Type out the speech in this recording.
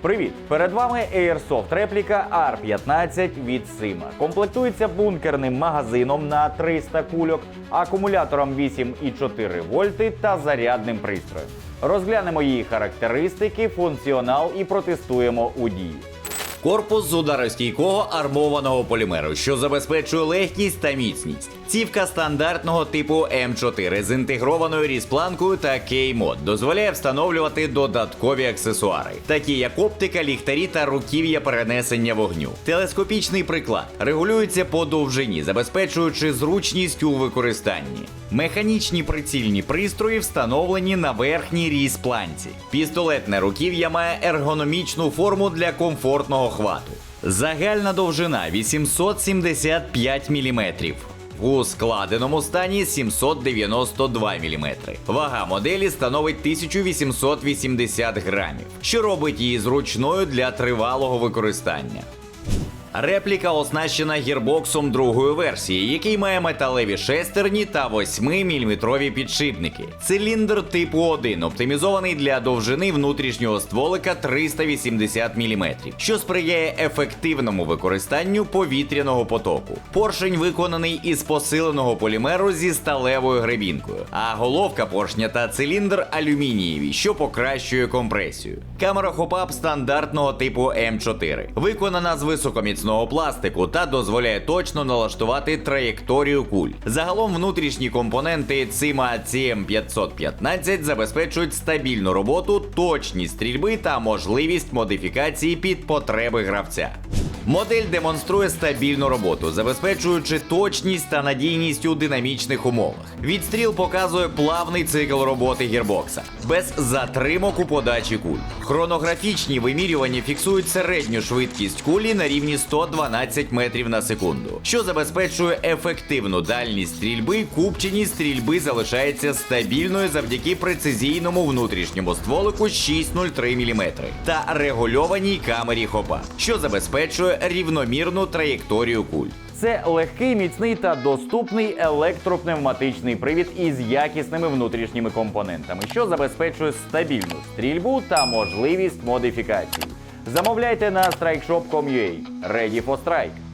Привіт! Перед вами Airsoft репліка R15 від Сима. Комплектується бункерним магазином на 300 кульок, акумулятором 8,4 вольти та зарядним пристроєм. Розглянемо її характеристики, функціонал і протестуємо у дії. Корпус з ударостійкого армованого полімеру, що забезпечує легкість та міцність. Цівка стандартного типу М4 з інтегрованою різпланкою та K-мод дозволяє встановлювати додаткові аксесуари, такі як оптика, ліхтарі та руків'я перенесення вогню. Телескопічний приклад регулюється по довжині, забезпечуючи зручність у використанні. Механічні прицільні пристрої встановлені на верхній різпланці. Пістолетне руків'я має ергономічну форму для комфортного хвату. Загальна довжина 875 мм. У складеному стані 792 мм. Вага моделі становить 1880 грамів, що робить її зручною для тривалого використання. Репліка оснащена гірбоксом другої версії, який має металеві шестерні та 8-мм підшипники. Циліндр типу 1 оптимізований для довжини внутрішнього стволика 380 мм, що сприяє ефективному використанню повітряного потоку. Поршень виконаний із посиленого полімеру зі сталевою гребінкою, а головка поршня та циліндр алюмінієві, що покращує компресію. Камера хопап стандартного типу М4, виконана з високоміцного пластику та дозволяє точно налаштувати траєкторію куль. Загалом внутрішні компоненти CIMA CM515 забезпечують стабільну роботу, точність стрільби та можливість модифікації під потреби гравця. Модель демонструє стабільну роботу, забезпечуючи точність та надійність у динамічних умовах. Відстріл показує плавний цикл роботи гірбокса, без затримок у подачі куль. Хронографічні вимірювання фіксують середню швидкість кулі на рівні 112 метрів на секунду, що забезпечує ефективну дальність стрільби. Купченість стрільби залишається стабільною завдяки прецизійному внутрішньому стволику 6,03 мм та регульованій камері хопа, що забезпечує рівномірну траєкторію куль. Це легкий, міцний та доступний електропневматичний привід із якісними внутрішніми компонентами, що забезпечує стабільну стрільбу та можливість модифікацій. Замовляйте на strikeshop.com.ua. Ready for strike!